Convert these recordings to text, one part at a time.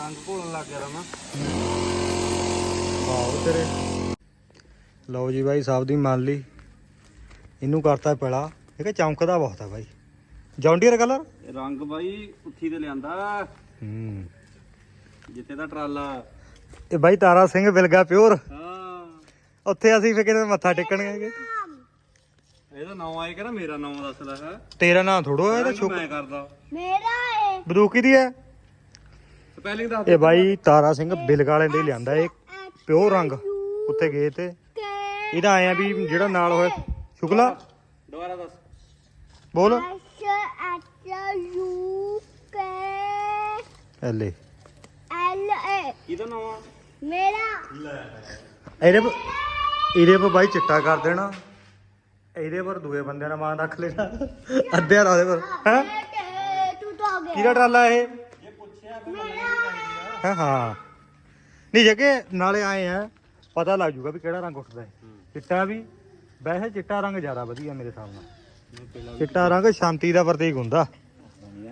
ਰੰਗ ਘੋਲਣ ਲੱਗ ਗਿਆ ਰਮਾ ਆਓ ਤੇਰੇ। ਲਓ ਜੀ ਬਾਈ ਸਾਹਿਬ ਦੀ ਮੰਨ ਲਈ। ਇਹਨੂੰ ਕਰਤਾ ਪਿਲਾ। ਇਹ ਕਿ ਚਮਕਦਾ ਬਹੁਤ ਆ ਬਾਈ। ਜੌਂਡੀਅਰ ਕਲਰ ਰੰਗ ਬਾਈ ਉੱਥੀ ਤੇ ਲਿਆਂਦਾ। ਹੂੰ। ਜਿੱਥੇ ਦਾ ਟਰਾਲਾ। ਇਹ ਬਾਈ ਤਾਰਾ ਸਿੰਘ ਬਿਲਗਾ ਪਿਓਰ। ਹਾਂ। ਉੱਥੇ ਅਸੀਂ ਫੇ ਕਿਤੇ ਮੱਥਾ ਟੇਕਣ ਗਏ ਇਹਦਾ ਨਾਮ ਆਏ ਕਿ ਨਾ ਮੇਰਾ ਨਾਮ ਦੱਸਦਾ ਹੈ। ਤੇਰਾ ਨਾਂ ਥੋੜੋ ਹੈ ਤਾਂ ਛੁਪ ਮੈਂ ਕਰਦਾ। ਮੇਰਾ ਹੈ ਬਦੂਕੀ ਦੀ ਹੈ? ਸਪੈਲਿੰਗ ਦੱਸ ਇਹ ਬਾਈ ਤਾਰਾ ਸਿੰਘ ਬਿਲਗ ਵਾਲੇ ਦੇ ਲਿਆਂਦਾ ਇਹ। ਪਿਓਰ ਰੰਗ ਉੱਥੇ ਗਏ ਤੇ। ਇਹਦਾ ਆਇਆ ਵੀ ਜਿਹੜਾ ਨਾਲ ਹੋਇਆ ਸ਼ੁਕਲਾ। ਦੁਬਾਰਾ ਦੱਸ। ਬੋਲ। S H U K L L A. ਕਿਹਦਾ ਨਾਮ ਆ? ਮੇਰਾ। ਇਹਦੇ ਪਰ ਇਹਦੇ ਪਰ ਬਾਈ ਚਿੱਟਾ ਕਰ ਦੇਣਾ। ਇਹਦੇ ਪਰ ਦੂਏ ਬੰਦਿਆਂ ਦਾ ਮਾਨ ਰੱਖ ਲੈਣਾ। ਅੱਧਿਆਂ ਦਾ ਉਹਦੇ ਪਰ। ਹੈ? ਕਿਹਦਾ ਟਰਾਲਾ ਇਹ? ਮੇਰਾ ਹਾਂ ਹਾਂ ਨਹੀਂ ਜਗੇ ਨਾਲੇ ਆਏ ਆ ਪਤਾ ਲੱਗ ਜੂਗਾ ਵੀ ਕਿਹੜਾ ਰੰਗ ਉੱਠਦਾ ਹੈ। ਚਿੱਟਾ ਵੀ ਵੈਸੇ ਚਿੱਟਾ ਰੰਗ ਜ਼ਿਆਦਾ ਵਧੀਆ ਮੇਰੇ ਹਿਸਾਬ ਨਾਲ। ਚਿੱਟਾ ਰੰਗ ਸ਼ਾਂਤੀ ਦਾ ਪ੍ਰਤੀਕ ਹੁੰਦਾ।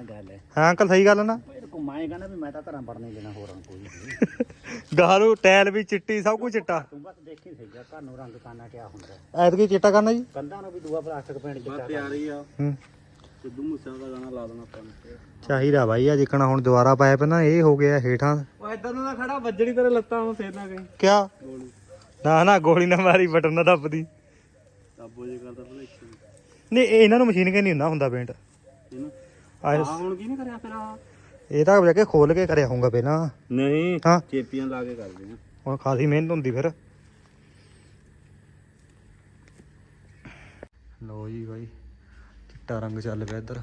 ਗੱਲ ਹੈ। ਹਾਂ ਅੰਕਲ ਸਹੀ ਗੱਲ ਨਾ? ਘੁਮਾਏਗਾ ਨਾ ਵੀ ਮੈਂ ਤਾਂ ਘਰਾਂ ਪੜਨੇ ਲੈਣਾ ਹੋਰਾਂ ਕੋਈ ਨਹੀਂ ਗਾਰੂ ਟੈਲ ਵੀ ਚਿੱਟੀ ਸਭ ਕੁਝ ਚਿੱਟਾ। ਤੂੰ ਬਸ ਦੇਖੀ ਸਹੀ ਜਾ ਘਰ ਨੂੰ ਰੰਗ ਕਾਨਾ ਕਿਆ ਹੁੰਦਾ। ਐਤਕੀ ਚਿੱਟਾ ਕਰਨਾ ਜੀ? ਕੰਧਾਂ ਨੂੰ ਵੀ ਦੂਆ ਪਲਾਸਟਿਕ ਪੇਂਟ ਬਸ ਚਿੱਟਾ ਤਿਆਰੀ ਆ। ਹੂੰ। ਸਿੱਧੂ ਮੂਸੇ ਦਾ ਗਾਣਾ ਲਾ ਦੇਣਾ ਆਪਾਂ ਨੇ। ਚਾਹੀਦਾ ਬਾਈ ਆ ਜਿੱਕਣਾ ਹੁਣ ਦੁਬਾਰਾ ਪਾਇਆ ਪਹਿਲਾਂ ਇਹ ਹੋ ਗਿਆ ਹੇਠਾਂ। ਉਹ ਇਦਾਂ ਦਾ ਖੜਾ ਵੱਜਣੀ ਤੇਰੇ ਲੱਤਾਂ ਨੂੰ ਫੇਰ ਨਾ ਗਈ ਕਿਆ? ਗੋਲੀ। ਨਾ ਨਾ ਗੋਲੀ ਨਾ ਮਾਰੀ ਬਟਨ ਨਾ ਦੱਬਦੀ। ਕਾਬੂ ਜੇ ਕਰਦਾ ਭਲੇਖੇ ਨਹੀਂ ਇਹ- ਇਹਨਾਂ ਨੂੰ ਮਸ਼ੀਨ ਕੇ ਨਹੀਂ ਹੁੰਦਾ ਹੁੰਦਾ ਪੇਂਟ ਆ ਹੁਣ ਕੀ ਨਹੀਂ ਕਰਿਆ ਫਿਰ ਆ ਇਹ ਤਾਂ ਜਾ ਕੇ ਖੋਲ ਕੇ ਕਰਿਆ ਹੋਊਗਾ ਪਹਿਲਾਂ। ਨਹੀਂ ਹਾਂ। ਚੇਪੀਆਂ ਲਾ ਕੇ ਕਰਦੇ ਆ। ਹੁਣ ਖਾਸੀ ਮਿਹਨਤ ਹੁੰਦੀ ਫਿਰ। ਲੋ ਜੀ ਬਾਈ। ਚਿੱਟਾ ਰੰਗ ਚੱਲ ਪਿਆ ਇੱਧਰ।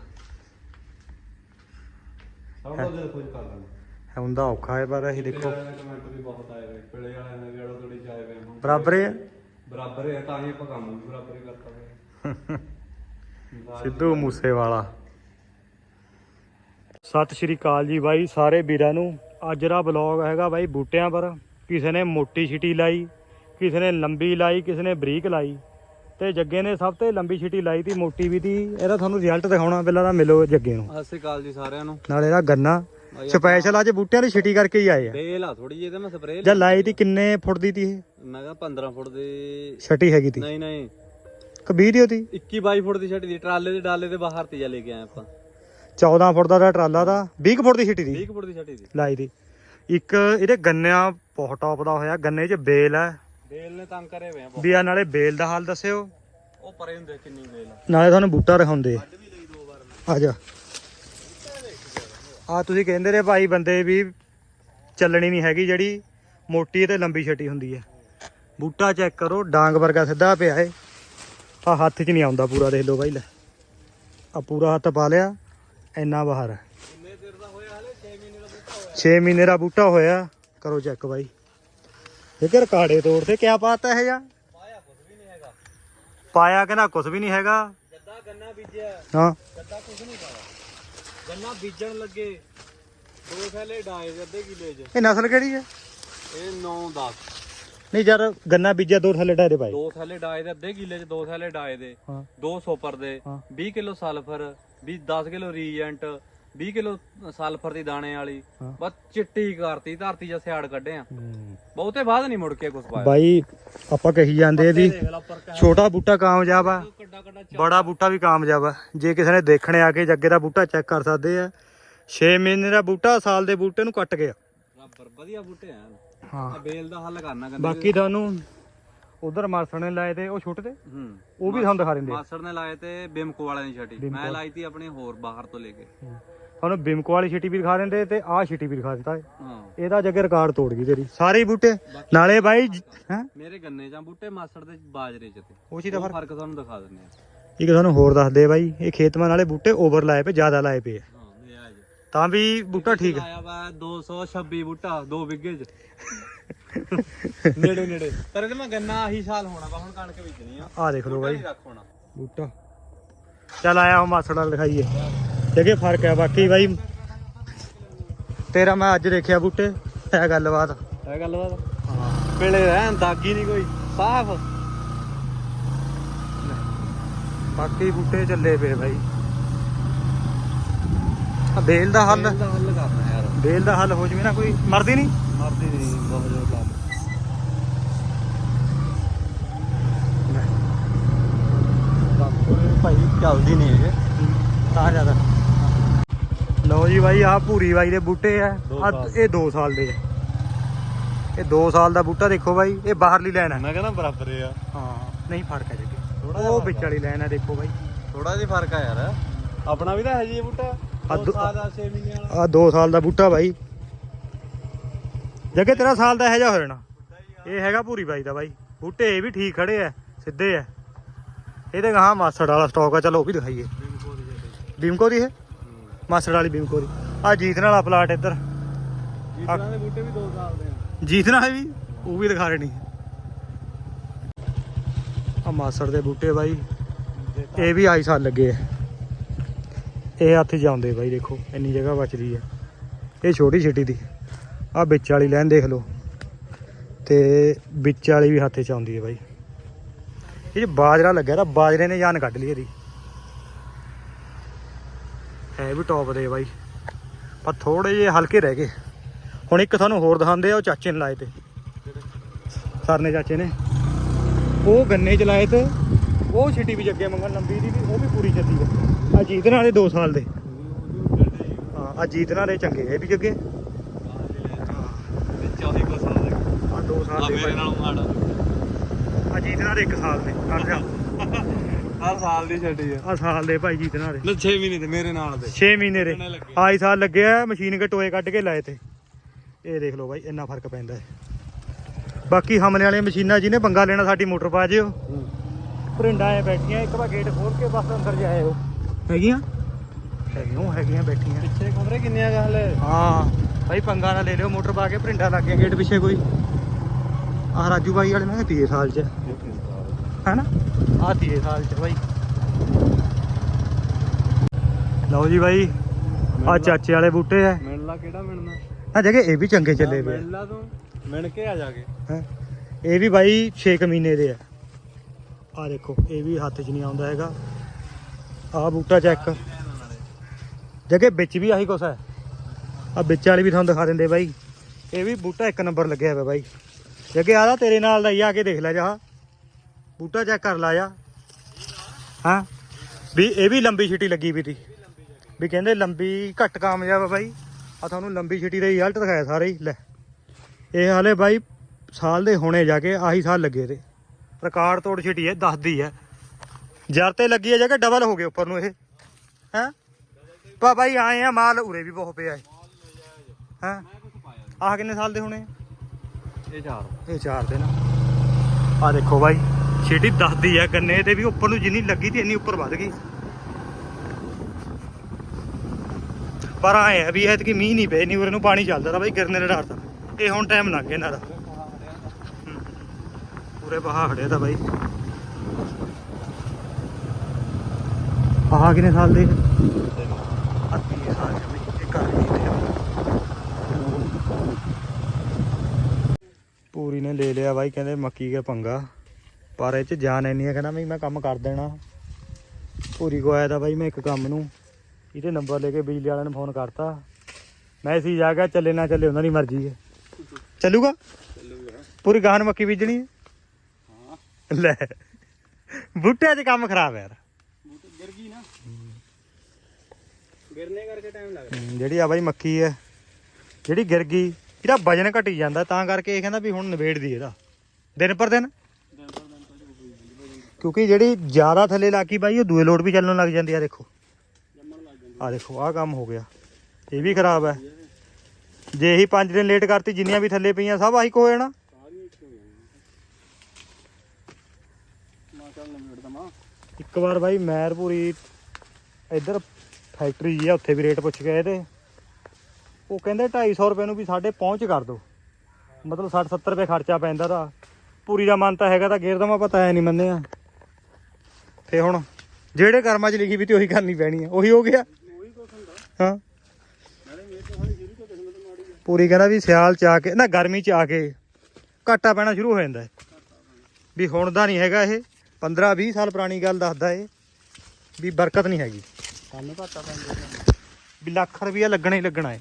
ਸਭ ਤੋਂ ਕਰ ਹੁੰਦਾ ਔਖਾ ਹੈ ਪਰ ਅਸੀਂ ਦੇਖੋ। ਕਮੈਂਟ ਵੀ ਬਹੁਤ ਆਏ ਹੋਏ। ਪਿਲੇ ਵਾਲਿਆਂ ਨੇ ਗੇੜੋ ਥੋੜੀ ਚਾਏ ਹੋਏ ਹੁਣ। ਬਰਾਬਰ ਹੈ ਬਰਾਬਰ ਹੈ ਤਾਂ ਹੀ ਆਪਾਂ ਕੰਮ ਵੀ ਬਰਾਬਰ ਹੀ ਕਰਤਾ ਹੋਇਆ। ਸਿੱਧੂ ਮੂਸੇ ਵਾਲਾ ਸਤਿ ਸ਼੍ਰੀ ਅਕਾਲ ਜੀ ਬਾਈ ਸਾਰੇ ਵੀਰਾਂ ਨੂੰ। ਅੱਜ ਦਾ ਬਲੌਗ ਹੈਗਾ ਬਾਈ ਬੂਟਿਆਂ ਪਰ। ਕਿਸੇ ਨੇ ਮੋਟੀ ਛਿਟੀ ਲਾਈ ਕਿਸੇ ਨੇ ਲੰਬੀ ਲਾਈ ਕਿਸੇ ਨੇ ਬਰੀਕ ਲਾਈ। ਤੇ ਜੱਗੇ ਨੇ ਸਭ ਤੋਂ ਲੰਬੀ ਛਿਟੀ ਲਾਈ ਤੀ ਮੋਟੀ ਵੀ ਤੀ। ਇਹਦਾ ਤੁਹਾਨੂੰ ਰਿਜ਼ਲਟ ਦਿਖਾਉਣਾ ਪਹਿਲਾਂ ਤਾਂ ਮਿਲੋ ਜੱਗੇ ਨੂੰ। ਸਤਿ ਸ਼੍ਰੀ ਅਕਾਲ ਜੀ ਸਾਰਿਆਂ ਨੂੰ। ਨਾਲ ਇਹਦਾ ਗੰਨਾ। ਸਪੈਸ਼ਲ ਅੱਜ ਬੂਟਿਆਂ ਦੀ ਛਿਟੀ ਕਰਕੇ ਹੀ ਆਏ ਆ। ਬੇਲ ਆ ਥੋੜੀ ਜਿਹੀ ਤੇ ਮੈਂ ਸਪਰੇਅ ਜਾਂ ਲਾਈ ਤੀ ਕਿੰਨੇ ਫੁੱਟ ਦੀ ਤੀ ਇਹ? ਮੈਂ ਕਿਹਾ 15 ਫੁੱਟ ਦੀ। ਛਟੀ ਹੈਗੀ ਤੀ। ਨਹੀਂ ਨਹੀਂ। ਕਬੀਰ ਦੀ ਹੋਤੀ? 21 22 ਫੁੱਟ ਦੀ ਛੱਡੀ ਦੀ ਟਰਾਲੇ ਦੇ ਡਾਲੇ ਦੇ ਬਾਹਰ ਤੇ ਜਾ ਲੈ ਕੇ ਆਏ ਆਪਾਂ। 14 ਫੁੱਟ ਦਾ ਟਰਾਲਾ ਦਾ 20 ਕੁ ਫੁੱਟ ਦੀ ਛਿਟੀ ਦੀ 20 ਫੁੱਟ ਦੀ ਛੱਡੀ ਦੀ ਲਾਈ ਦੀ ਇੱਕ ਇਹਦੇ ਗੰਨਿਆਂ ਬਹੁਤ ਟੌਪ ਦਾ ਹੋਇਆ ਗੰਨੇ 'ਚ ਬੇਲ ਹੈ। ਬੇਲ ਨੇ ਤੰਗ ਕਰੇ ਹੋਏ ਆ ਬਹੁਤ। ਵੀ ਆ ਨਾਲੇ ਬੇਲ ਦਾ ਹਾਲ ਦੱਸਿਓ। ਉਹ ਪਰੇ ਹੁੰਦੇ ਕਿੰਨੀ ਬੇਲ ਆ। ਨਾਲੇ ਤੁਹਾਨੂੰ ਬੂਟਾ ਦਿਖਾਉਂਦੇ। ਅੱਜ ਵੀ ਲਈ ਦੋ ਵਾਰ ਮੈਂ ਆ ਜਾ। ਆ ਤੁਸੀਂ ਕਹਿੰਦੇ ਰਹੇ ਭਾਈ ਬੰਦੇ ਵੀ ਚੱਲਣੀ ਨਹੀਂ ਹੈਗੀ ਜਿਹੜੀ ਮੋਟੀ ਤੇ ਲੰਬੀ ਛਟੀ ਹੁੰਦੀ ਹੈ ਬੂਟਾ ਚੈੱਕ ਕਰੋ ਡਾਂਗ ਵਰਗਾ ਸਿੱਧਾ ਪਿਆ ਏ। ਆ ਹੱਥ 'ਚ ਨਹੀਂ ਆਉਂਦਾ ਪੂਰਾ ਦੇਖ ਲਓ ਬਾਈ ਲੈ। ਆ ਪੂਰਾ ਹੱਥ ਪਾ ਲਿਆ ਇੰਨਾ ਬਾਹਰ ਕਿੰਨੇ ਦਿਨ ਦਾ ਹੋਇਆ ਹਲੇ? 6 ਮਹੀਨੇ ਦਾ ਬੂਟਾ ਹੋਇਆ। 6 ਮਹੀਨੇ ਦਾ ਬੂਟਾ ਹੋਇਆ। ਕਰੋ ਚੈੱਕ ਬਾਈ ਇਹ ਰਕਾੜੇ ਤੋੜਦੇ ਕਿਆ ਪਾਤਾ ਇਹ ਜਾਂ ਪਾਇਆ ਕੁਝ ਵੀ ਨਹੀਂ ਹੈਗਾ। ਪਾਇਆ ਕਹਿੰਦਾ ਕੁਝ ਵੀ ਨਹੀਂ ਹੈਗਾ। ਜੱਦਾ ਗੰਨਾ ਬੀਜਿਆ। ਹਾਂ। ਜੱਦਾ ਕੁਝ ਨਹੀਂ ਪਾਇਆ। ਗੰਨਾ ਬੀਜਣ ਲੱਗੇ। ਦੋ ਥੈਲੇ ਡਾਏ ਦੇ ਅੱਧੇ ਕਿਲੇ 'ਚ। ਇਹ ਨਸਲ ਕਿਹੜੀ ਹੈ ਇਹ 9 10 ਨਹੀਂ ਯਾਰ ਗੰਨਾ ਬੀਜਿਆ ਦੋ ਥੱਲੇ ਢਾਰੇ ਪਾਏ ਦੋ ਥੈਲੇ ਡਾਏ ਦੇ ਅੱਧੇ ਕਿਲੇ 'ਚ ਦੋ ਥੈਲੇ ਡਾਏ ਦੇ। ਹਾਂ। ਦੋ ਸੁਪਰ ਦੇ। ਹਾਂ। 20 kilo sulphur 20 10 kilo Regent 20 kilo sulphur ਦੀ ਦਾਣੇ ਵਾਲੀ। ਬਸ ਚਿੱਟੀ ਕਰਤੀ ਧਰਤੀ 'ਚ ਸਿਆੜ ਕੱਢੇ ਆ ਬਹੁਤੇ ਬਾਅਦ ਨਹੀਂ ਮੁੜ ਕੇ ਕੁਝ ਪਾਇਆ। ਬਾਈ ਆਪਾਂ ਕਹੀ ਜਾਂਦੇ ਆ ਵੀ ਛੋਟਾ ਬੂਟਾ ਕਾਮਯਾਬ ਆ। ਬੜਾ ਬੂਟਾ ਵੀ ਕਾਮਯਾਬ ਆ। ਜੇ ਕਿਸੇ ਨੇ ਦੇਖਣੇ ਆ ਕੇ ਜੱਗੇ ਦਾ ਬੂਟਾ ਚੈੱਕ ਕਰ ਸਕਦੇ ਆ 6 ਮਹੀਨੇ ਦਾ ਬੂਟਾ ਸਾਲ ਦੇ ਬੂਟੇ ਨੂੰ ਕੱਟ ਗਿਆ। ਰੱਬਰ ਵਧੀਆ ਬੂਟੇ ਆ। ਹਾਂ। ਆ ਬੇਲ ਦਾ ਹੱਲ ਕਰਨਾ ਕਹਿੰਦੇ ਬਾਕੀ ਤੁਹਾਨੂੰ ਉਧਰ ਮਾਸੜ ਨੇ ਲਾਏ ਤੇ ਉਹ ਛੁੱਟ ਤੇ? ਹੂੰ। ਉਹ ਵੀ ਤੁਹਾਨੂੰ ਦਿਖਾ ਦਿੰਦੇ। ਮਾਸੜ ਨੇ ਲਾਏ ਤੇ ਬਿਮਕੋ ਵਾਲਿਆਂ ਦੀ ਛਟੀ। ਮੈਂ ਲਾਈ ਤੀ ਆਪਣੇ ਹੋਰ ਬਾਹਰ ਤੋਂ ਲੈ ਕੇ। ਤੁਹਾਨੂੰ ਬਿਮਕੋ ਵਾਲੀ ਛਿੱਟੀ ਵੀ ਦਿਖਾ ਦਿੰਦੇ ਤੇ ਆਹ ਛਿੱਟੀ ਵੀ ਦਿਖਾ ਦਿੱਤਾ ਹਾਂ। ਇਹਦਾ ਜੱਗੇ ਰਿਕਾਰਡ ਤੋੜ ਗਈ ਤੇਰੀ। ਸਾਰੇ ਹੀ ਬੂਟੇ। ਨਾਲੇ ਬਾਈ ਹੈ? ਮੇਰੇ ਗੰਨੇ ਜਾਂ ਬੂਟੇ ਮਾਸੜ ਦੇ ਬਾਜਰੇ ਚ ਤੇ। ਉਹ ਚੀਜ਼ ਦਾ ਫ਼ਰਕ ਤੁਹਾਨੂੰ ਦਿਖਾ ਦਿੰਦੇ ਆ। ਇੱਕ ਤੁਹਾਨੂੰ ਹੋਰ ਦੱਸ ਦੇ ਬਾਈ ਇਹ ਖੇਤਮਾਨ ਵਾਲੇ ਬੂਟੇ ਓਵਰ ਲਾਏ ਪਏ ਜ਼ਿਆਦਾ ਲਾਏ ਪਏ ਆ। ਹਾਂ ਇਹ ਆ ਜੀ। ਤਾਂ ਵੀ ਬੂਟਾ ਠੀਕ ਆਇਆ ਵਾ 226 ਬੂਟਾ 2 ਵਿੱਗੇ ਚ। ਨੇੜੇ ਨੇੜੇ। ਪਰ ਇਹਦੇ ਮੈਂ ਗੰਨਾ ਆਹੀ ਸਾਲ ਹੋਣਾ ਵਾ ਹੁਣ ਕਣਕ ਬੀਜਣੀ ਆ। ਆਹ ਦੇਖ ਲਓ ਬਾਈ। ਹੋਣਾ। ਬੂਟਾ। ਚੱਲ ਆਇਆ ਉਹ ਮਾਸੜ ਨਾਲ ਦੇਖੇ ਫ਼ਰਕ ਹੈ ਬਾਕੀ ਬਾਈ। ਤੇਰਾ ਮੈਂ ਅੱਜ ਦੇਖਿਆ ਬੂਟੇ ਹੈ ਗੱਲਬਾਤ। ਇਹ ਗੱਲਬਾਤ? ਪੇਲੇ ਰਹਿਣ ਦਾਗੀ ਨਹੀਂ ਕੋਈ ਸਾਫ਼। ਬਾਕੀ ਬੂਟੇ ਚੱਲੇ ਪਏ ਬਾਈ। ਆ ਬੇਲ ਦਾ ਹੱਲ। ਇਹਦਾ ਹੱਲ ਕਰਨਾ ਯਾਰ। ਬੇਲ ਦਾ ਹੱਲ ਹੋ ਜਵੇ ਨਾ ਕੋਈ ਮਰਦੀ ਨਹੀਂ ਮਰਦੀ ਨਹੀਂ ਬਹੁਤ ਜ਼ਿਆਦਾ ਕੰਮ ਭਾਈ ਚੱਲਦੀ ਨਹੀਂ ਇਹ ਤਾਂ। ਜ਼ਿਆਦਾ ਲਓ ਜੀ ਬਾਈ ਆਹ ਭੂਰੀ ਬਾਈ ਦੇ ਬੂਟੇ ਆ। ਆਹ। ਇਹ 2 ਸਾਲ ਦੇ ਆ। ਇਹ 2 ਸਾਲ ਦਾ ਬੂਟਾ ਦੇਖੋ ਬਾਈ ਇਹ ਬਾਹਰਲੀ ਲਾਈਨ ਹੈ ਮੈਂ ਕਹਿੰਦਾ ਬਰਾਬਰ ਆ। ਹਾਂ ਨਹੀਂ ਫ਼ਰਕ ਹੈ ਜੀ ਥੋੜ੍ਹਾ ਜਿਹਾ ਉਹ ਵਿੱਚ ਵਾਲੀ ਲਾਈਨ ਹੈ ਦੇਖੋ ਬਾਈ। ਥੋੜਾ ਜਿਹਾ ਫ਼ਰਕ ਆ ਯਾਰ। ਆਪਣਾ ਵੀ ਤਾਂ ਹੈ ਜੀ ਇਹ ਬੂਟਾ। ਆ ਦੋ ਦੋ- ਸਾਲ ਦਾ 6 ਮਹੀਨੇ ਵਾਲਾ। ਆ 2 ਸਾਲ ਦਾ ਬੂਟਾ ਬਾਈ। ਜੱਗੇ ਤੇਰਾ ਸਾਲ ਦਾ ਇਹ ਜਾ ਹੋ ਜਾਣਾ। ਇਹ ਹੈਗਾ ਭੂਰੀ ਬਾਈ ਦਾ ਬਾਈ। ਬੂਟੇ ਇਹ ਵੀ ਠੀਕ ਖੜੇ ਆ ਸਿੱਧੇ ਆ। ਇਹਦੇ ਗਾਹਾਂ ਮਾਸੜ ਵਾਲਾ ਸਟਾਕ ਆ। ਚਲੋ ਉਹ ਵੀ ਦਿਖਾਈਏ। ਬੀਮਕੋ ਦੀ। ਇਹ? ਮਾਸੜ ਵਾਲੀ ਬੀਮਕੋ ਦੀ ਆ ਜੀਤ ਨਾਲ ਪਲਾਟ ਇੱਧਰ। ਜੀ ਤਰ੍ਹਾਂ ਦੇ ਬੂਟੇ ਵੀ 2 ਸਾਲ ਦੇ ਆ। ਜੀਤ ਨਾਲ ਵੀ? ਉਹ ਵੀ ਦਿਖਾ ਲੈਣੀ ਆ ਮਾਸੜ ਦੇ ਬੂਟੇ ਬਾਈ। ਇਹ ਵੀ ਆਈ ਸਾਲ ਲੱਗੇ ਆ। ਇਹ ਹੱਥ ਜਾਂਦੇ ਬਾਈ ਦੇਖੋ ਇੰਨੀ ਜਗ੍ਹਾ ਬਚਦੀ ਆ। ਇਹ ਛੋਟੀ ਛਿੱਟੀ ਦੀ। ਆ ਵਿੱਚ ਵਾਲੀ ਲੈਣ ਦੇਖ ਲਓ। ਤੇ ਵਿੱਚ ਵਾਲੀ ਵੀ ਹੱਥੇ ਚ ਆਉਂਦੀ ਹੈ ਬਾਈ। ਇਹ ਜੇ ਬਾਜਰਾ ਲੱਗਿਆ ਤਾਂ ਬਾਜਰੇ ਨੇ ਜਾਨ ਕੱਢ ਲਈ ਇਹਦੀ। ਹੈ ਵੀ ਟੌਪ ਦੇ ਬਾਈ। ਪਰ ਥੋੜੇ ਜਿਹੇ ਹਲਕੇ ਰਹਿ ਗਏ। ਹੁਣ ਇੱਕ ਤੁਹਾਨੂੰ ਹੋਰ ਦਿਖਾਉਂਦੇ ਆ ਉਹ ਚਾਚੇ ਨੇ ਲਾਏ ਤੇ। ਸਰ ਨੇ ਚਾਚੇ ਨੇ। ਉਹ ਗੰਨੇ ਚ ਲਾਏ ਤੇ ਉਹ ਛਿੱਟੀ ਵੀ ਜੱਗੇ ਮੰਗਣ ਲੰਬੀ ਦੀ ਵੀ ਉਹ ਵੀ ਪੂਰੀ ਚੱਲੀ ਆ। ਆ ਜੀਤ ਨਾਲ ਦੇ 2 ਸਾਲ ਦੇ। ਹਾਂ ਆ ਜੀਤ ਨਾਲ ਦੇ ਚੰਗੇ ਇਹ ਵੀ ਜੱਗੇ। ਆ 2 ਸਾਲ ਦੇ ਮੇਰੇ ਨਾਲੋਂ ਮਾੜਾ। ਆ ਜੀਤ ਨਾਲ ਦੇ 1 ਸਾਲ ਦੇ। ਕਰ ਜਾ। ਆ ਸਾਲ ਦੀ ਛੱਡੀ ਆ। ਆ ਸਾਲ ਦੇ ਭਾਈ ਜੀਤ ਨਾਲ ਦੇ। ਲੈ 6 ਮਹੀਨੇ ਤੇ ਮੇਰੇ ਨਾਲ ਦੇ। 6 ਮਹੀਨੇ ਦੇ। ਕਿੰਨੇ ਲੱਗੇ? ਆਈ ਸਾਲ ਲੱਗੇ ਆ ਮਸ਼ੀਨ ਕੇ ਟੋਏ ਕੱਢ ਕੇ ਲਾਏ ਤੇ। ਇਹ ਦੇਖ ਲਓ ਬਾਈ ਇੰਨਾ ਫ਼ਰਕ ਪੈਂਦਾ ਹੈ। ਬਾਕੀ ਹਮਲੇ ਵਾਲੀਆਂ ਮਸ਼ੀਨਾਂ ਜਿਹਨੇ ਪੰਗਾ ਲੈਣਾ ਸਾਡੀ ਮੋਟਰ ਪਾ ਜਿਓ। ਭਰਿੰਡਾਂ ਐ ਬੈਠੀਆਂ ਇੱਕ ਵਾਰ ਗੇਟ ਖੋਲ ਕੇ ਬਸ ਅੰਦਰ ਜਾਇਓ ਹੈਗੀਆਂ? ਹੈਗੀਆਂ ਉਹ ਹੈਗੀਆਂ ਬੈਠੀਆਂ। ਪਿੱਛੇ ਖਬਰੇ ਕਿੰਨੀਆਂ ਗਾ ਹਲੇ? ਹਾਂ। ਭਾਈ ਪੰਗਾ ਨਾ ਲੈ ਲਿਓ ਮੋਟਰ ਪਾ ਕੇ ਭਰਿੰਡਾ ਲੱਗ ਗਿਆ ਗੇਟ ਪਿੱਛੇ ਕੋਈ। ਆਹ ਰਾਜੂ ਬਾਈ ਵਾਲੇ ਮੈਂ ਕਿਹਾ ਤੀਏ ਸਾਲ ਚ। ਹੈਨਾ? ਆਹ ਤੀਏ ਸਾਲ ਚ ਬਾਈ। ਲਓ ਜੀ ਬਾਈ ਆ ਚਾਚੇ ਵਾਲੇ ਬੂਟੇ ਐ ਮਿਲ ਲਾ ਕਿਹੜਾ ਮਿਲਣਾ? ਆ ਜਗੇ ਇਹ ਵੀ ਚੰਗੇ ਚੱਲੇ ਪਏ ਮਿਲ ਲਾ ਤੂੰ ਮਿਣ ਕੇ ਆ ਜਾ ਕੇ ਹੈਂ। ਇਹ ਵੀ ਬਾਈ 6 ਮਹੀਨੇ ਦੇ ਆ। ਆ ਦੇਖੋ ਇਹ ਵੀ ਹੱਥ 'ਚ ਨਹੀਂ ਆਉਂਦਾ ਹੈਗਾ। ਆ ਬੂਟਾ ਚੈੱਕ ਜਗੇ ਵਿੱਚ ਵੀ ਆਹੀ ਕੁਛ ਹੈ ਆ ਵਿੱਚ ਵਾਲੀ ਵੀ ਤੁਹਾਨੂੰ ਦਿਖਾ ਦਿੰਦੇ ਬਾਈ। ਇਹ ਵੀ ਬੂਟਾ ਇੱਕ ਨੰਬਰ ਲੱਗਿਆ ਹੋਇਆ ਬਾਈ। ਜਗੇ ਆਦਾ ਤੇਰੇ ਨਾਲ ਦਾ ਹੀ ਆ ਕੇ ਦੇਖ ਲੈ ਜਾ। ਬੂਟਾ ਚੈੱਕ ਕਰ ਲਾ ਜਾ ਹਾਂ? ਵੀ ਇਹ ਵੀ ਲੰਬੀ ਛਿੱਟੀ ਲੱਗੀ ਵੀ ਤੀ ਵੀ ਕਹਿੰਦੇ ਲੰਬੀ ਘੱਟ ਕਾਮਯਾਬ ਆ ਬਾਈ। ਆ ਤੁਹਾਨੂੰ ਲੰਬੀ ਛਿੱਟੀ ਦਾ ਰਿਜ਼ਲਟ ਦਿਖਾਇਆ ਸਾਰੇ ਹੀ। ਲੈ। ਇਹ ਹਾਲੇ ਬਾਈ ਸਾਲ ਦੇ ਹੋਣੇ ਜਾ ਕੇ ਆਹੀ ਸਾਲ ਲੱਗੇ ਤੇ ਰਿਕਾਰਡ ਤੋੜ ਛਿੱਟੀ ਹੈ ਦੱਸਦੀ ਹੈ। ਜਰ ਤੇ ਲੱਗੀ ਹੈ ਜਗ੍ਹਾ ਡਬਲ ਹੋ ਗਏ ਉੱਪਰ ਨੂੰ ਇਹ। ਹੈ? ਪਾ ਬਾਈ ਆਏ ਆ ਮਾਲ ਉਰੇ ਵੀ ਬਹੁਤ ਪਿਆ ਹੈ। ਹੈ? ਆਹ ਕਿੰਨੇ ਸਾਲ ਦੇ ਹੋਣੇ? ਇਹ ਚਾਰ। ਇਹ ਚਾਰ ਦੇ ਨਾ। ਆ ਦੇਖੋ ਬਾਈ। ਛਿੱਟੀ ਦੱਸਦੀ ਹੈ ਗੰਨੇ ਤੇ ਵੀ ਉੱਪਰ ਨੂੰ ਜਿੰਨੀ ਲੱਗੀ ਤੀ ਇੰਨੀ ਉੱਪਰ ਵੱਧ ਗਈ। ਪਰ ਆਏ ਆ ਵੀ ਐਤਕੀ ਮੀਂਹ ਨਹੀਂ ਪਏ ਨਹੀਂ ਉਰੇ ਨੂੰ ਪਾਣੀ ਚੱਲਦਾ ਤਾਂ ਬਾਈ, ਗਿਰਨੇ ਦਾ ਡਰ ਤਾਂ। ਇਹ ਹੁਣ ਟਾਈਮ ਲੱਗ ਗਿਆ ਇਹਨਾਂ ਦਾ। ਪੂਰੇ ਬਹਾ ਖੜਿਆ ਤਾਂ ਬਾਈ। ਆਹ ਕਿੰਨੇ ਸਾਲ ਦੇ? ਅੱਤੀ ਸਾਲ ਦੇ ਬਾਈ, ਇਹ ਘਰ ਪੂਰੀ ਨੇ ਲੈ ਲਿਆ ਬਾਈ, ਕਹਿੰਦੇ ਮੱਕੀ ਕੇ ਪੰਗਾ। ਪਰ ਇਹ ਚ ਜਾਨ ਇੰਨੀ ਹੈ ਕਹਿੰਦਾ ਵੀ ਮੈਂ ਕੰਮ ਕਰ ਦੇਣਾ। ਪੂਰੀ ਕੋ ਆਇਆ ਤਾਂ ਬਾਈ ਮੈਂ ਇੱਕ ਕੰਮ ਨੂੰ। ਇਹਦੇ ਨੰਬਰ ਲੈ ਕੇ ਬਿਜਲੀ ਵਾਲਿਆਂ ਨੂੰ ਫੋਨ ਕਰਤਾ। ਮੈਸੇਜ ਆ ਗਿਆ ਚੱਲੇ ਨਾ ਚੱਲੇ ਉਹਨਾਂ ਦੀ ਮਰਜ਼ੀ ਹੈ ਚੱਲੂਗਾ? ਪੂਰੀ ਗਾਹਨ ਮੱਕੀ ਬੀਜਣੀ ਹੈ ਲੈ ਬੂਟਿਆਂ 'ਚ ਕੰਮ ਖਰਾਬ ਹੈ ਯਾਰ। ਗਿਰ ਗਈ ਨਾ ਗਿਰਨੇ ਕਰਕੇ ਟਾਈਮ ਲੱਗਦਾ। ਜਿਹੜੀ ਆ ਬਾਈ ਮੱਕੀ ਹੈ ਜਿਹੜੀ ਗਿਰ ਗਈ ਇਹਦਾ ਵਜਨ ਘਟੀ ਜਾਂਦਾ ਤਾਂ ਕਰਕੇ ਇਹ ਕਹਿੰਦਾ ਵੀ ਹੁਣ ਨਵੇੜ ਦੀ ਇਹਦਾ। ਦਿਨ ਪਰ ਦਿਨ। ਕਿਉਂਕਿ ਜਿਹੜੀ ਜ਼ਿਆਦਾ ਥੱਲੇ ਲਾਕੀ ਬਾਈ, ਉਹ ਦੂਏ ਲੋਡ ਵੀ ਚੱਲਣ ਲੱਗ ਜਾਂਦੀ ਆ, ਦੇਖੋ। ਆ ਦੇਖੋ, ਆਹ ਕੰਮ ਹੋ ਗਿਆ। ਇਹ ਵੀ ਖਰਾਬ ਹੈ। ਜੇ ਇਹੀ 5 ਦਿਨ ਲੇਟ ਕਰਤੀ, ਜਿੰਨੀਆਂ ਵੀ ਥੱਲੇ ਪਈਆਂ, ਸਭ ਆਹੀ ਕੋ ਜਾਣਾ ਇੱਕ ਵਾਰ ਬਾਈ ਮੈਰਪੁਰੀ ਇੱਧਰ ਫੈਕਟਰੀ ਜੀ ਆ, ਉੱਥੇ ਵੀ ਰੇਟ ਪੁੱਛ ਗਏ ਤੇ। ਉਹ ਕਹਿੰਦੇ 250 ਰੁਪਏ ਨੂੰ ਵੀ ਸਾਡੇ ਪਹੁੰਚ ਕਰ ਦੋ। ਮਤਲਬ 60 70 ਰੁਪਏ ਖਰਚਾ ਪੈਂਦਾ ਤਾਂ। ਪੂਰੀ ਦਾ ਮਨ ਤਾਂ ਹੈਗਾ ਤਾਂ, ਗੇਰ ਦਾ ਦਮਾ ਪਤਾ ਹੈ ਨਹੀਂ ਮੰਨਿਆ। ਫੇ ਹੁਣ ਜਿਹੜੇ ਕਰਮਾਂ 'ਚ ਲਿਖੀ ਵੀ ਤੇ ਉਹੀ ਕਰਨੀ ਪੈਣੀ ਆ ਉਹੀ ਹੋ ਗਿਆ। ਹਾਂ। ਤੋਂ ਤੋਂ ਪੂਰੀ ਕਹਿੰਦਾ ਵੀ ਸਿਆਲ ਚ ਆ ਕੇ ਨਾ ਗਰਮੀ ਚ ਆ ਕੇ ਘਾਟਾ ਪੈਣਾ ਸ਼ੁਰੂ ਹੋ ਜਾਂਦਾ ਹੈ ਵੀ ਹੁਣ ਦਾ ਨਹੀਂ ਹੈਗਾ ਇਹ 15 20 ਸਾਲ ਪੁਰਾਣੀ ਗੱਲ ਦੱਸਦਾ ਇਹ ਵੀ ਬਰਕਤ ਨਹੀਂ ਹੈਗੀ। ਸਾਨੂੰ ਘਾਟਾ ਪੈਂਦਾ ਵੀ ਲੱਖ ਰੁਪਇਆ ਲੱਗਣਾ ਹੀ ਲੱਗਣਾ ਹੈ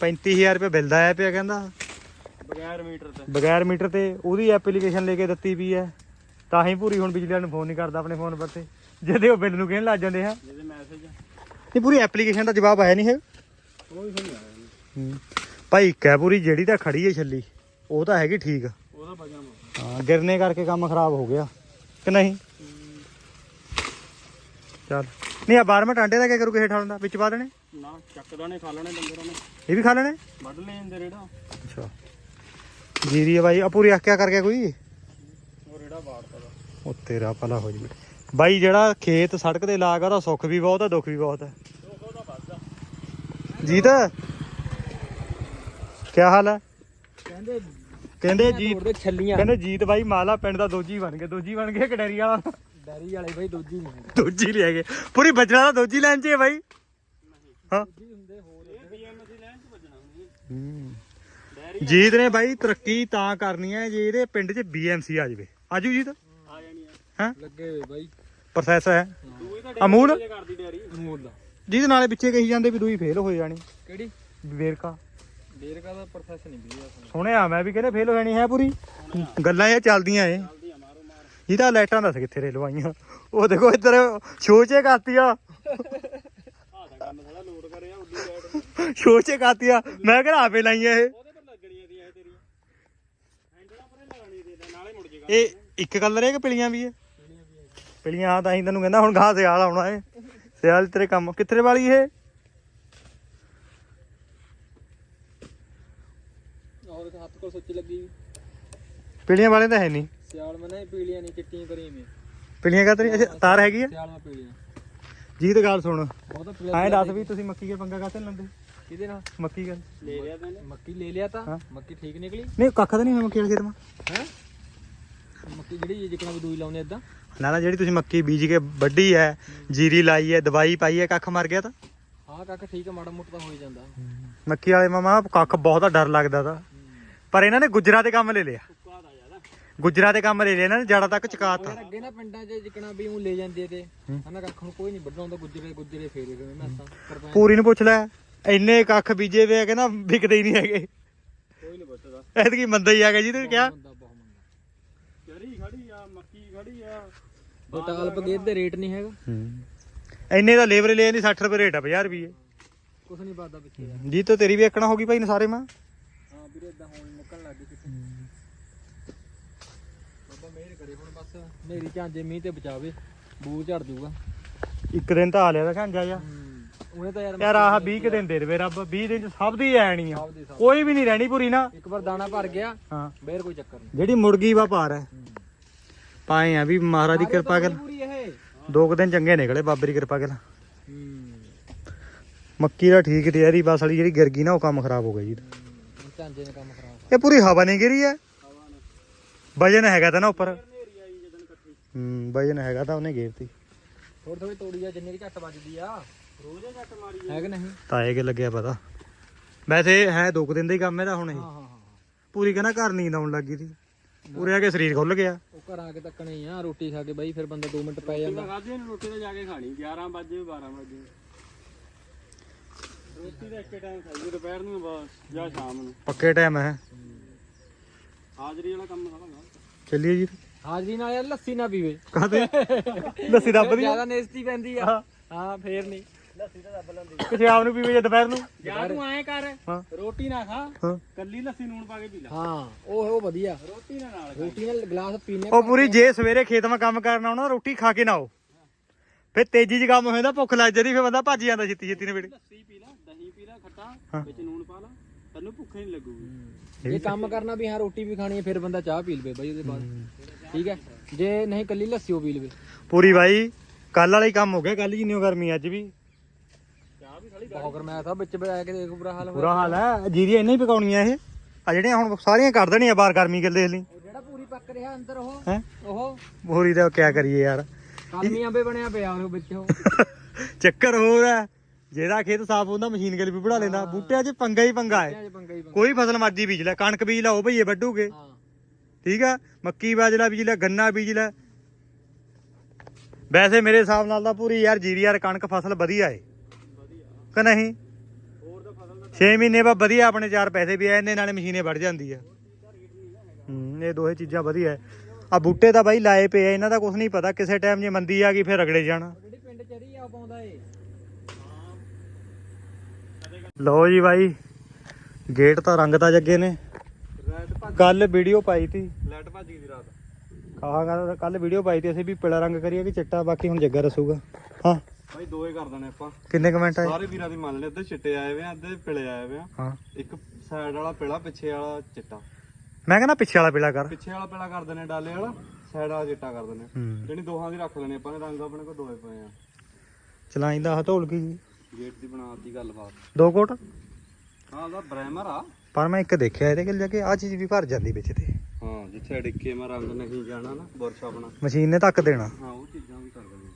35000 ਰੁਪਏ ਬਿੱਲ ਦਾ ਆਇਆ ਪਿਆ ਕਹਿੰਦਾ। ਬਗੈਰ ਮੀਟਰ ਤੇ। ਬਗੈਰ ਮੀਟਰ ਤੇ ਉਹਦੀ ਐਪਲੀਕੇਸ਼ਨ ਲੈ ਕੇ ਦਿੱਤੀ ਵੀ ਹੈ। ਤਾਂ ਹੀ ਪੂਰੀ ਹੁਣ ਬਿਜਲੀ ਵਾਲੇ ਨੂੰ ਫੋਨ ਨਹੀਂ ਕਰਦਾ ਆਪਣੇ ਫੋਨ ਤੇ ਜਿਹਦੇ ਉਹ ਬਿੱਲ ਨੂੰ ਕਹਿਣ ਲੱਗ ਜਾਂਦੇ ਆ। ਜਿਹਦੇ ਮੈਸੇਜ ਪੂਰੀ ਐਪਲੀਕੇਸ਼ਨ ਦਾ ਜਵਾਬ ਆਇਆ ਨਹੀਂ ਹੈ। ਨਹੀਂ ਆਇਆ। ਭਾਈ ਇੱਕ ਹੈ ਪੂਰੀ ਜਿਹੜੀ ਤਾਂ ਖੜੀ ਹੈ ਛੱਲੀ ਉਹ ਤਾਂ ਹੈਗੀ ਠੀਕ। ਉਹਦਾ ਵਜਨ ਹਾਂ ਗਿਰਨੇ ਕਰਕੇ ਕੰਮ ਖਰਾਬ ਹੋ ਗਿਆ। ਕਿ ਨਹੀਂ? ਚੱਲ। ਨਹੀਂ ਆ 12ਵਾਂ ਟਾਂਡੇ ਦਾ ਕੀ ਕਰੂ ਕਿਸੇ ਠਾਲਣ ਦਾ? ਵਿੱਚ ਪਾ ਦੇਣੇ? ਨਾ ਚੱਕਦਾ ਨੇ ਖਾ ਲੈਣੇ ਡੰਗਰਾਂ ਨੇ ਇਹ ਵੀ ਖਾ ਲੈਣੇ? ਵੱਢ ਲੈ ਜਾਂਦੇ ਰੇੜਾ। ਅੱਛਾ। ਜੀਰੀ ਹੈ ਬਾਈ। ਆ ਪੂਰੀ ਆਖਿਆ ਕਰ ਗਿਆ ਕੋਈ? ਉਹ ਰੇੜਾ ਬਾੜਦਾ ਦਾ ਉਹ ਤੇਰਾ ਭਲਾ ਹੋ ਜਵੇ ਬਾਈ ਜਿਹੜਾ ਖੇਤ ਸੜਕ ਤੇ ਲਾਗਾ ਉਹਦਾ ਸੁੱਖ ਵੀ ਬਹੁਤ ਹੈ ਦੁੱਖ ਵੀ ਬਹੁਤ ਵੱਧਦਾ ਜੀਤ ਕੀ ਹਾਲ ਹੈ ਕਹਿੰਦੇ ਕਹਿੰਦੇ ਜੀਤ ਦੇ ਛੱਲੀਆਂ। ਕਹਿੰਦੇ ਜੀਤ ਬਾਈ ਮਾਲਾ ਪਿੰਡ ਦਾ ਦੋਜੀ ਬਣ ਗਿਆ। ਦੋਜੀ ਬਣ ਗਿਆ ਕਡੈਰੀ ਵਾਲਾ? ਡੈਰੀ ਵਾਲੇ ਬਾਈ ਦੂਜੀ ਨਹੀਂ ਦੋਜੀ ਲੈ ਗਏ ਪੂਰੀ ਬਜਰਾ ਦਾ ਦੋਜੀ ਲੈਣ ਚ ਹੈ ਬਾਈ। ਹਾਂ। ਦੀ ਜੀਤ ਨੇ ਬਾਈ ਤਰੱਕੀ ਤਾਂ ਕਰਨੀ ਹੈ ਜੇ ਇਹਦੇ ਪਿੰਡ 'ਚ ਬੀਐਮਸੀ ਆ ਜਾਵੇ। ਆਜੂ ਜੀਤ। ਆ ਆ ਹਾਂ? ਲੱਗੇ ਹੋਏ ਬਾਈ। ਪ੍ਰੋਸੈਸ ਹੈ। ਦੂਈ ਤਾਂ ਅਮੂਲ? ਡੈਰੀ ਕਰਦੀ ਡੈਰੀ ਅਮੂਲ ਦਾ। ਜਿਹਦੇ ਨਾਲੇ ਪਿੱਛੇ ਕਹੀ ਜਾਂਦੇ ਵੀ ਦੂਈ ਫੇਲ ਹੋ ਜਾਣੀ। ਕਿਹੜੀ? ਵੇਰਕਾ ਡੇਰਕਾ ਦਾ ਪ੍ਰੋਸੈਸ ਨਹੀਂ ਵੀਡੀਓ ਸੁਣਿਆ ਮੈਂ ਵੀ ਕਹਿੰਦੇ ਫੇਲ ਹੋ ਜਾਣੀ ਹੈ ਪੂਰੀ। ਗੱਲਾਂ ਇਹ ਚੱਲਦੀਆਂ ਏ। ਆ ਜਿਹਦਾ ਲਾਈਟਾਂ ਦੱਸ ਕਿੱਥੇ ਰੇ ਲਵਾਈਆਂ। ਉਹ ਦੇਖੋ ਇੱਧਰ ਸ਼ੋਚੇ ਕਰਤੀਆਂ। ਆਹ ਤਾਂ ਕੰਮ ਥੋੜਾ ਲੋਡ ਕਰਿਆ ਉੱਡੀ ਸਾਈਡ ਸ਼ੋਚੇ ਕਰਤੀਆਂ। ਮੈਂ ਕਿਹਾ ਆਪੇ ਲਾਈਆਂ ਇਹ। ਇਹ ਇੱਕ ਕਲਰ ਹੈ ਕਿ ਪਿਲੀਆਂ ਵੀ ਹੈ? ਪਿਲੀਆਂ ਤਾਂ ਹੀ ਤੈਨੂੰ ਕਹਿੰਦਾ ਹੁਣ ਗਾਹ ਸਿਆਲ ਆਉਣਾ ਏ। ਸਿਆਲ ਤੇਰੇ ਕੰਮ ਕਿੱਥੇ ਵਾਲੀ ਇਹ? ਔਰ ਹੱਥ ਕੋਲ ਸੁੱਚ ਲੱਗੀ। ਪਿਲੀਆਂ ਵਾਲੇ ਤਾਂ ਹੈ ਨਹੀਂ। ਸਿਆਲ ਮਨੇ ਪੀਲੀਆਂ ਨਹੀਂ ਚਿੱਟੀਆਂ ਕਰੀ ਮੈਂ ਪਿਲੀਆਂ ਕਾ ਤੇਰੀ ਤਾਰ ਹੈਗੀ ਆ? ਸਿਆਲ ਮਾ ਪੀਲੀਆਂ। ਜੀਤ ਗੱਲ ਸੁਣ। ਉਹ ਤਾਂ ਐਂ ਦੱਸ ਵੀ ਤੁਸੀਂ ਮੱਕੀ ਕੇ ਪੰਗਾ ਕਾਤੇ ਲੈਂਦੇ ਕਿਹਦੇ ਨਾਲ? ਮੱਕੀ ਗੱਲ ਲੈ ਲਿਆ ਤੈਨੇ ਮੱਕੀ ਲੈ ਲਿਆ ਤਾਂ? ਹਾਂ। ਮੱਕੀ ਠੀਕ ਨਿਕਲੀ? ਨਹੀਂ ਕੱਖ ਤਾਂ ਨਹੀਂ ਹੋਇਆ ਮੱਕੀ ਵਾਲੇ ਖੇਤ ਮਾ। ਹੈ? ਮੱਕੀ ਜਿਹੜੀ ਜਿਕਣਾ ਵੀ ਦੂਈ ਲਾਉਨੇ ਇਦਾਂ? ਨਾ ਨਾ ਜਿਹੜੀ ਤੁਸੀਂ ਮੱਕੀ ਬੀਜ ਕੇ ਵੱਢੀ ਹੈ ਜੀਰੀ ਲਾਈ ਹੈ ਦਵਾਈ ਪਾਈ ਹੈ ਕੱਖ ਮਰ ਗਿਆ ਤਾਂ? ਹਾਂ ਕਾਕਾ ਠੀਕ ਆ ਮਾੜਾ ਮੋਟਾ ਤਾਂ ਹੋ ਹੀ ਜਾਂਦਾ। ਮੱਕੀ ਵਾਲੇ ਮਾਮਾ ਕੱਖ ਬਹੁਤ ਡਰ ਲੱਗਦਾ ਤਾਂ। ਪਰ ਇਹਨਾਂ ਨੇ ਗੁਜਰਾ ਤੇ ਕੰਮ ਲੈ ਲਿਆ। ਗੁਜਰਾ ਤੇ ਕੰਮ ਲੈ ਲਿਆ ਇਹਨਾਂ ਨੇ ਜੜਾ ਤੱਕ ਚਕਾਤਾ। ਅੱਗੇ ਨਾ ਪਿੰਡਾਂ 'ਚ ਜਿਕਣਾ ਵੀ ਉਹ ਲੈ ਜਾਂਦੇ ਤੇ। ਹਨਾ ਕੱਖ ਨੂੰ ਕੋਈ ਨਹੀਂ ਵੱਢਾਉਂਦਾ ਗੁੱਜਰੇ ਗੁੱਜਰੇ ਫੇਰੇ ਕਿਵੇਂ ਮੈਸਾਂ ਪੂਰੀ ਨੂੰ ਪੁੱਛ ਲੈ ਇੰਨੇ ਕੱਖ ਬੀਜੇ ਵੇ ਆ ਕਹਿੰਦਾ ਵਿਕਦੇ ਹੀ ਨਹੀਂ ਹੈਗੇ। ਕੋਈ ਨਹੀਂ ਵੱਢਦਾ ਐਤਕੀ ਮੰਦਾ ਹੀ ਆ ਗਿਆ ਜੀ ਤੇ ਕਿਹਾ ਬੰਦਾ ਬਹੁਤ ਮੰਦਾ ਚਰੀ ਖੜੀ ਆ ਮੱਕੀ ਖੜੀ ਆ। ਬਟਾਲ ਬਗੇਰ ਦੇ ਰੇਟ ਨਹੀਂ ਹੈਗਾ। ਇੰਨੇ ਦਾ ਲੇਬਰ ਲੈ ਜਾਂਦੀ 60 ਰੁਪਏ ਰੇਟ ਆ 50 ਰੁਪਏ। ਕੁਛ ਨਹੀਂ ਬਾਦਾ ਪਿੱਛੇ ਯਾਰ ਜੀ। ਤੋਂ ਤੇਰੀ ਵੀ ਇੱਕਣਾ ਹੋ ਗਈ ਭਾਈ ਨੇ ਸਾਰੇ ਮਾਂ? ਹਾਂ ਵੀਰੇ ਇਦਾਂ ਹੋਣ ਨਿਕਲਣ ਲੱਗ ਗਈ ਕਿਤੇ। ਬਾਬਾ ਮਿਹਰ ਕਰੇ ਹੁਣ ਬਸ ਮੇਰੀ ਝਾਂਜੇ ਮੀਂਹ ਤੇ ਬਚਾਵੇ ਬੂ ਝੜ ਜੂਗਾ। ਇੱਕ ਦਿਨ ਤਾਂ ਆ ਲਿਆ ਤਾਂ ਝਾਂਜਾ ਜਾ ਉਹਨੇ ਤਾਂ ਯਾਰ ਯਾਰ ਆਹ 20 ਕੁ ਦਿਨ ਦੇ ਦੇਵੇ ਰੱਬ 20 ਦਿਨ ਚ ਸਭ ਦੀ ਐਣੀ ਆ। ਦੇ ਕੋਈ ਵੀ ਨਹੀਂ ਰਹਿਣੀ ਪੂਰੀ ਨਾ। ਇੱਕ ਵਾਰ ਦਾਣਾ ਭਰ ਗਿਆ ਹਾਂ। ਬੇਰ ਕੋਈ ਚੱਕਰ ਨਹੀਂ। ਜਿਹੜੀ ਮੁਰਗੀ ਵਾ ਪਾਰ ਹੈ। ਪਾਏ ਆ ਵੀ ਮਹਾਰਾਜ ਦੀ ਕਿਰਪਾ ਕਰ ਦੋ ਕੁ ਦਿਨ ਚੰਗੇ ਨਿਕਲੇ ਬਾਬੇ ਦੀ ਕਿਰਪਾ ਕਰ। ਮੱਕੀ ਦਾ ਠੀਕ ਤੇ ਯਾਰੀ ਬਸ ਵਾਲੀ ਜਿਹੜੀ ਗਿਰ ਗਈ ਨਾ ਉਹ ਕੰਮ ਖਰਾਬ ਹੋ ਗਿਆ ਜੀ। ਝਾਂਜੇ ਨੇ ਕੰਮ ਖਰਾਬ ਇਹ ਪੂਰੀ ਹਵਾ ਨਹੀਂ ਗਿਰੀ ਹੈ? ਵਜਨ ਹੈਗਾ ਤਾਂ ਨਾ ਉੱਪਰ। ਹੂੰ ਵਜਨ ਹੈਗਾ ਤਾਂ ਉਹਨੇ ਗੇਰਤੀ। ਥੋੜੀ ਥੋੜੀ ਤੋੜੀ ਆ ਜਿੰਨੀ ਕਿ ਝੱਟ ਵੱਜਦੀ ਆ। ਰੋਜ਼ ਝੱਟ ਮਾਰੀ ਹੈ ਕਿ ਨਹੀਂ। ਤਾਂ ਇਹ ਕਿ ਲੱਗਿਆ ਪਤਾ? ਵੈਸੇ ਹੈ ਦੋ ਕੁ ਦਿਨ ਦਾ ਹੀ ਕੰਮ ਇਹਦਾ ਹੁਣ। ਇਹ ਪੂਰੀ ਕਹਿੰਦਾ ਘਰ ਨੀਂਦ ਆਉਣ ਲੱਗੀ ਸੀ। ਪੂਰੇ ਆ ਕੇ ਸਰੀਰ ਖੁੱਲ ਗਿਆ। ਉਹ ਘਰ ਆ ਕੇ ਤੱਕਣੇ ਆ ਰੋਟੀ ਖਾ ਕੇ ਬਾਈ ਫਿਰ ਬੰਦਾ 2 ਮਿੰਟ ਪੈ ਜਾਂਦਾ। ਨੇ ਰੋਟੀ ਤਾਂ ਜਾ ਕੇ ਖਾਣੀ 11 ਵਜੇ 12 ਵਜੇ ਰੋਟੀ ਦਾ ਇੱਕੇ ਟਾਈਮ ਖਾਈ ਦੁਪਹਿਰ ਨੂੰ ਬਸ ਜਾਂ ਸ਼ਾਮ ਨੂੰ। ਪੱਕੇ ਟਾਈਮ ਹੈ। ਹਾਜ਼ਰੀ ਵਾਲਾ ਕੰਮ ਸਾਰਾ ਚੱਲੀਏ ਜੀ। ਹਾਜ਼ਰੀ ਨਾਲ ਯਾਰ ਲੱਸੀ ਨਾ ਪੀਵੇ। ਕਾਹਦੇ? ਲੱਸੀ ਦੱਬ ਦੀ ਜ਼ਿਆਦਾ ਨੇਸਤੀ ਪੈਂਦੀ ਆ। ਹਾਂ ਫੇਰ ਨਹੀਂ। ਕਿਸੇ ਆਪ ਨੂੰ ਪੀਵੇ ਜੇ ਦੁਪਹਿਰ ਨੂੰ? ਯਾਰ ਤੂੰ ਐਂ ਕਰ ਹਾਂ। ਰੋਟੀ ਨਾ ਖਾ ਹਾਂ। ਕੱਲੀ ਲੱਸੀ ਨੂਣ ਪਾ ਕੇ ਪੀ ਲੈ। ਹਾਂ ਉਹ ਉਹ ਵਧੀਆ। ਰੋਟੀ ਨਾਲ ਨਾਲ ਰੋਟੀ ਨਾਲ ਗਲਾਸ ਪੀਨੇ ਉਹ ਪੂਰੀ ਜੇ ਸਵੇਰੇ ਖੇਤ 'ਮਾ ਕੰਮ ਕਰਨਾ ਆਉਣਾ ਰੋਟੀ ਖਾ ਕੇ ਨਾ ਆਓ ਫਿਰ ਤੇਜ਼ੀ 'ਚ ਕੰਮ ਹੋ ਜਾਂਦਾ ਭੁੱਖ ਲੱਗ ਜਾਂਦੀ ਫਿਰ ਬੰਦਾ ਭੱਜ ਜਾਂਦਾ ਛੇਤੀ ਛੇਤੀ ਨੇ ਵੇੜੇ ਲੱਸੀ ਪੀ ਲੈ ਦਹੀਂ ਪੀ ਲੈ ਖੱਟਾ। ਵਿੱਚ ਨੂਣ ਪਾ ਲਾ ਤੈਨੂੰ ਭੁੱਖ ਨਹੀਂ ਲੱਗੂਗੀ। ਜੇ ਕੰਮ ਕਰਨਾ ਵੀ ਹਾਂ ਰੋਟੀ ਵੀ ਖਾਣੀ ਹੈ ਫਿਰ ਬੰਦਾ ਚਾਹ ਪੀ ਲਵੇ ਬਾਈ ਉਹਦੇ ਬਾਅਦ। ਠੀਕ ਹੈ? ਜੇ ਨਹੀਂ ਕੱਲੀ ਲੱਸੀ ਉਹ ਪੀ ਲਵੇ। ਪੂਰੀ ਬਾਈ ਕੱਲ ਵਾਲਾ ਹੀ ਕੰਮ ਹੋ ਗਿਆ ਕੱਲ ਜਿੰਨੀ ਓ ਗਰਮੀ ਅੱਜ ਵੀ। ਬਹੁਤ ਗਰਮੈਆ ਥਾ ਵਿੱਚ ਬੈ ਕੇ ਦੇਖ ਬੁਰਾ ਹਾਲ ਹੋਇਆ ਬੁਰਾ ਹਾਲ ਹੈ। ਜੀਰੀਆਂ ਇੰਨਾ ਹੀ ਪਕਾਉਣੀਆਂ ਇਹ। ਆ ਜਿਹੜੀਆਂ ਹੁਣ ਸਾਰੀਆਂ ਕਰ ਦੇਣੀਆਂ ਬਾਹਰ ਗਰਮੀ ਗੱਲ ਦੇਖ ਲਈ। ਉਹ ਜਿਹੜਾ ਪੂਰੀ ਪੱਕ ਰਿਹਾ ਅੰਦਰ ਉਹ ਹੈ? ਉਹ। ਪੂਰੀ ਦਾ ਕਿਆ ਕਰੀਏ ਯਾਰ। ਕਾਲਮੀ ਆਂਬੇ ਬਣਿਆ ਪਿਆ ਉਹ ਵਿੱਚ ਉਹ। ਚੱਕਰ ਹੋਰ ਹੈ। ਜਿਹਦਾ ਖੇਤ ਸਾਫ਼ ਹੁੰਦਾ ਮਸ਼ੀਨ ਗੱਲ ਵੀ ਬੜਾ ਲੈਂਦਾ। ਬੂਟਿਆਂ 'ਚ ਪੰਗਾ ਹੀ ਪੰਗਾ ਹੈ। ਅੱਜ ਪੰਗਾ ਹੀ ਪੰਗਾ। ਕੋਈ ਫਸਲ ਮਰਜ਼ੀ ਬੀਜ ਲੈ। ਕਣਕ ਬੀਜ ਲਾ ਉਹ ਭਈਏ ਵੱਢੂਗੇ। ਹਾਂ। ਠੀਕ ਆ ਮੱਕੀ ਬਾਜ ਲੈ ਬੀਜ ਲੈ ਗੰਨਾ ਬੀਜ ਲੈ। ਵੈਸੇ ਮੇਰੇ ਹਿਸਾਬ ਨਾਲ ਤਾਂ ਪੂਰੀ ਯਾਰ ਜੀਰੀ ਯਾਰ ਕਣਕ ਫਸਲ ਵਧੀਆ ਏ। ਕਿ ਨਹੀਂ? 6 ਮਹੀਨੇ ਬਾਅਦ ਵਧੀਆ ਆਪਣੇ ਚਾਰ ਪੈਸੇ ਵੀ ਆ, ਇਹਨੇ ਨਾਲੇ ਮਸ਼ੀਨੇ ਵੜ ਜਾਂਦੀ ਆ। ਹੂੰ, ਇਹ ਦੋਹੇ ਚੀਜ਼ਾਂ ਵਧੀਆ ਆ ਬੂਟੇ ਤਾਂ ਬਾਈ ਲਾਏ ਪਏ ਆ, ਇਹਨਾਂ ਦਾ ਕੁਝ ਨਹੀਂ ਪਤਾ, ਕਿਸੇ ਟਾਈਮ ਜੇ ਮੰਦੀ ਆ ਗਈ, ਫਿਰ ਰਗੜੇ ਜਾਣਾ। ਪਿੰਡ ਚਰੀ ਆ ਪਾਉਂਦਾ ਏ ਲਓ ਜੀ ਬਾਈ, ਗੇਟ ਤਾਂ ਰੰਗ ਤਾਂ ਜੱਗੇ ਨੇ। ਕੱਲ ਵੀਡੀਓ ਪਾਈ ਤੀ। ਲੈਟ ਭਾਜੀ ਦੀ ਰਾਤ ਕਹਾਂਗਾ ਕੱਲ ਵੀਡੀਓ ਪਾਈ ਤੀ ਅਸੀਂ ਵੀ ਪੀਲਾ ਰੰਗ ਕਰੀਏ ਕਿ ਚਿੱਟਾ, ਬਾਕੀ ਹੁਣ ਜੱਗਾ ਦੱਸੂਗਾ ਹਾਂ। ਭਾਈ ਦੋਏ ਕਰ ਦੇਣੇ ਆਪਾਂ। ਕਿੰਨੇ ਕਮੈਂਟ ਆਏ? ਸਾਰੇ ਵੀਰਾਂ ਦੀ ਮੰਨ ਲੈ ਅੱਧੇ ਚਿੱਟੇ ਆਏ ਵੇ ਆ ਅੱਧੇ ਪਿਲੇ ਆਏ ਵੇ ਆ। ਹਾਂ। ਇੱਕ ਸਾਈਡ ਵਾਲਾ ਪਿਲਾ ਪਿੱਛੇ ਵਾਲਾ ਚਿੱਟਾ। ਮੈਂ ਕਹਿੰਦਾ ਪਿੱਛੇ ਵਾਲਾ ਪੀਲਾ ਕਰ। ਪਿੱਛੇ ਵਾਲਾ ਪਿਲਾ ਕਰ ਦਿੰਦੇ ਡਾਲੇ ਵਾਲਾ ਸਾਈਡ ਵਾਲਾ ਚਿੱਟਾ ਕਰ ਹੂੰ। ਜਿਹੜੀ ਦੋਹਾਂ ਦੀ ਰੱਖ ਲੈਣੇ ਆਪਾਂ ਨੇ ਰੰਗ ਆਪਣੇ ਕੋਲ ਦੋਏ ਪਏ ਆ। ਚਲਾਈਂਦਾ ਹਥੋਲ ਕੀ ਜੀ। ਗੇਟ ਦੀ ਬਣਾਤੀ ਗੱਲਬਾਤ। ਦੋ ਕੋਟ? ਹਾਂ ਉਹਦਾ ਬ੍ਰੈਮਰ ਆ। ਪਰ ਮੈਂ ਇੱਕ ਦੇਖਿਆ ਇਹਦੇ ਕੋਲ ਜਾ ਕੇ ਆ ਚੀਜ਼ ਵੀ ਭਰ ਜਾਂਦੀ ਵਿੱਚ ਤੇ। ਹਾਂ ਜਿੱਥੇ ਡਿੱਕੇ ਮੈਂ ਰੰਗ ਨਹੀਂ ਜਾਣਾ ਨਾ ਬੁਰਸ਼ ਆਪਣਾ। ਮਸ਼ੀਨ ਨੇ ਧੱਕ ਦੇਣਾ। ਹਾਂ ਉਹ ਚੀਜ਼ਾਂ ਵੀ ਕਰ ਦਿੰਦੇ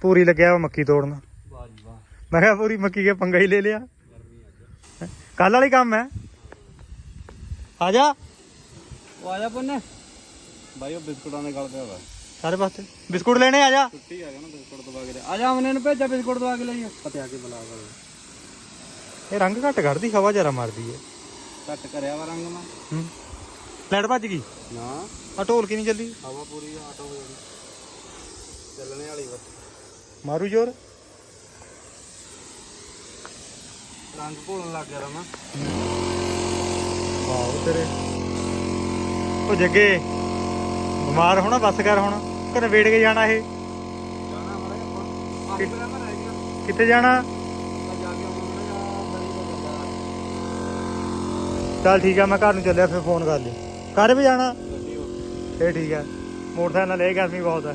ਪੂਰੀ ਲੱਗਿਆ ਵਾ ਮੱਕੀ ਤੋੜਨ। ਵਾਹ ਜੀ ਵਾਹ। ਮੈਂ ਕਿਹਾ ਪੂਰੀ ਮੱਕੀ ਕੇ ਪੰਗਾ ਹੀ ਲੈ ਲਿਆ। ਕੱਲ ਵਾਲੀ ਕੰਮ ਹੈ। ਆ ਜਾ। ਉਹ ਆ ਜਾ ਪੁੰਨੇ। ਬਾਈ ਉਹ ਬਿਸਕੁਟਾਂ ਦੇ ਗਲ ਪਿਆ ਵਾ। ਸਾਰੇ ਪਾਸੇ। ਬਿਸਕੁਟ ਲੈਣੇ ਆ ਜਾ। ਛੁੱਟੀ ਆ ਗਿਆ ਨਾ ਬਿਸਕੁਟ ਦਵਾ ਕੇ ਆ ਜਾ ਉਹਨੇ ਨੂੰ ਭੇਜਿਆ ਬਿਸਕੁਟ ਦਵਾ ਕੇ ਲਈ ਪਤੇ ਆ ਕੇ ਬੁਲਾ ਕਰ ਇਹ ਰੰਗ ਘੱਟ ਕੱਢਦੀ ਹਵਾ ਜਰਾ ਮਾਰਦੀ ਹੈ ਕੱਟ ਕਰਿਆ ਵਾ ਰੰਗ ਮੈਂ। ਹੂੰ। ਲੈਟ ਭੱਜ ਗਈ? ਨਾ। ਆ ਢੋਲ ਕੀ ਨਹੀਂ ਚੱਲੀ? ਹਵਾ ਪੂਰੀ ਆਟੋ ਹੋ ਜਾਣੀ ਚੱਲਣੇ ਵਾਲੀ ਬਸ। ਮਾਰੂ ਜ਼ੋਰ। ਰੰਗ ਭੁੱਲਣ ਲੱਗ ਗਿਆ ਰਮਾ ਵਾਓ ਤੇਰੇ। ਉਹ ਜੱਗੇ ਬਿਮਾਰ ਹੋਣਾ ਬੱਸ ਕਰ ਹੁਣ। ਘਰੇ ਵੇੜ ਕੇ ਜਾਣਾ ਇਹ। ਜਾਣਾ ਮਾੜਾ ਜਿਹਾ ਆਪਾਂ। ਅੱਜ ਬਰਾਬਰ ਰਹਿ ਗਿਆ। ਕਿੱਥੇ ਜਾਣਾ? ਚੱਲ ਠੀਕ ਆ ਮੈਂ ਘਰ ਨੂੰ ਚੱਲਿਆ ਫਿਰ ਫੋਨ ਕਰ ਲਈ। ਘਰ ਵੀ ਜਾਣਾ? ਇਹ ਠੀਕ ਆ। ਮੋਟਰਸਾਈਕਲ ਨਾਲ ਇਹ ਗਰਮੀ ਬਹੁਤ ਹੈ